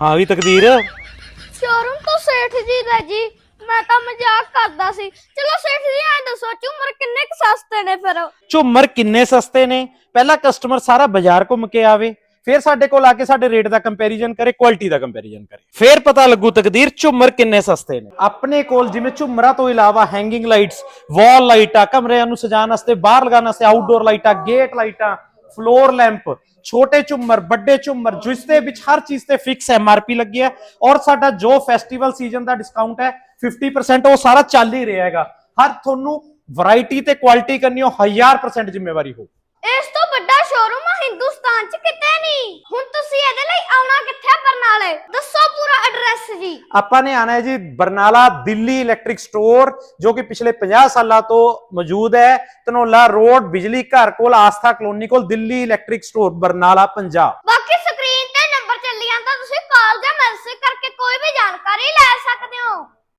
ਹਾਂ ਵੀ ਤਕਦੀਰ। ਸ਼ੋਰੂਮ ਤੋਂ ਸੇਠ ਜੀ ਦਾ ਜੀ। ਮੈਂ ਤਾਂ ਮਜ਼ਾਕ ਕਰਦਾ ਸੀ। ਚਲੋ ਸੇਠ ਜੀ ਐਂ ਦੱਸੋ ਝੂਮਰ ਕਿੰਨੇ ਕੁ ਸਸਤੇ ਨੇ ਫਿਰ? ਝੁੰਮਰ ਕਿੰਨੇ ਸਸਤੇ ਨੇ? ਪਹਿਲਾ ਕਸਟਮਰ ਸਾਰਾ ਬਾਜ਼ਾਰ ਘੁੰਮ ਕੇ ਆਵੇ ਫਿਰ ਸਾਡੇ ਕੋਲ ਆ ਕੇ ਸਾਡੇ ਰੇਟ ਦਾ ਕੰਪੈਰੀਜ਼ਨ ਕਰੇ ਕੁਆਲਿਟੀ ਦਾ ਕੰਪੈਰੀਜ਼ਨ ਕਰੇ। ਫਿਰ ਪਤਾ ਲੱਗੂ ਤਕਦੀਰ ਝੁੰਮਰ ਕਿੰਨੇ ਸਸਤੇ ਨੇ। ਆਪਣੇ ਕੋਲ ਜਿਵੇਂ ਝੁੰਮਰਾਂ ਤੋਂ ਇਲਾਵਾ ਹੈਂਗਿੰਗ ਲਾਈਟਸ ਵਾਲ ਲਾਈਟਾਂ ਕਮਰਿਆਂ ਨੂੰ ਸਜਾਉਣ ਵਾਸਤੇ ਬਾਹਰ ਲਗਾਉਣ ਵਾਸਤੇ ਆਊਟਡੋਰ ਲਾਈਟਾਂ ਗੇਟ ਲਾਈਟਾਂ ਫਲੋਰ ਲੈਂਪ ਛੋਟੇ ਝੁੰਮਰ, ਵੱਡੇ ਝੁੰਮਰ ਜਿਸ ਦੇ ਵਿੱਚ ਹਰ ਚੀਜ਼ ਤੇ ਫਿਕਸ ਐਮਆਰਪੀ ਲੱਗੀ ਹੈ ਔਰ ਸਾਡਾ ਜੋ ਫੈਸਟੀਵਲ ਸੀਜ਼ਨ ਦਾ ਡਿਸਕਾਊਂਟ ਹੈ 50% ਉਹ ਸਾਰਾ ਚੱਲ ਹੀ ਰਿਹਾ ਹੈਗਾ। ਹਰ ਤੁਹਾਨੂੰ ਵੈਰਾਈਟੀ ਤੇ ਕੁਆਲਿਟੀ ਕਰਨੀ ਉਹ 1000% ਜ਼ਿੰਮੇਵਾਰੀ ਹੋ ਇਸ ਤੋਂ ਵੱਡਾ ਸ਼ੋਰੂਮ ਹਿੰਦੁਸਤਾਨ 'ਚ ਕਿਤੇ ਨਹੀਂ। ਹੁਣ ਤੁਸੀਂ ਇਹਦੇ ਲਈ ਆਉਣਾ ਕਿੱਥੇ ਆ, ਬਰਨਾਲੇ? ਦੱਸੋ ਪੂਰਾ ਐਡਰੈਸ ਜੀ। ਆਪਾਂ ਨੇ ਆਣਾ ਹੈ ਜੀ ਬਰਨਾਲਾ ਦਿੱਲੀ ਇਲੈਕਟ੍ਰਿਕ ਸਟੋਰ ਜੋ ਕਿ ਪਿਛਲੇ 50 ਸਾਲਾਂ ਤੋਂ ਮੌਜੂਦ ਹੈ। ਧਨੌਲਾ ਰੋਡ ਬਿਜਲੀ ਘਰ ਕੋਲ ਆਸਥਾ ਕਲੋਨੀ ਕੋਲ ਦਿੱਲੀ ਇਲੈਕਟ੍ਰਿਕ ਸਟੋਰ ਬਰਨਾਲਾ ਪੰਜਾਬ। ਬਾਕੀ ਸਕਰੀਨ ਤੇ ਨੰਬਰ ਚੱਲੀ ਜਾਂਦਾ ਤੁਸੀਂ ਕਾਲ ਜਾਂ ਮੈਸੇਜ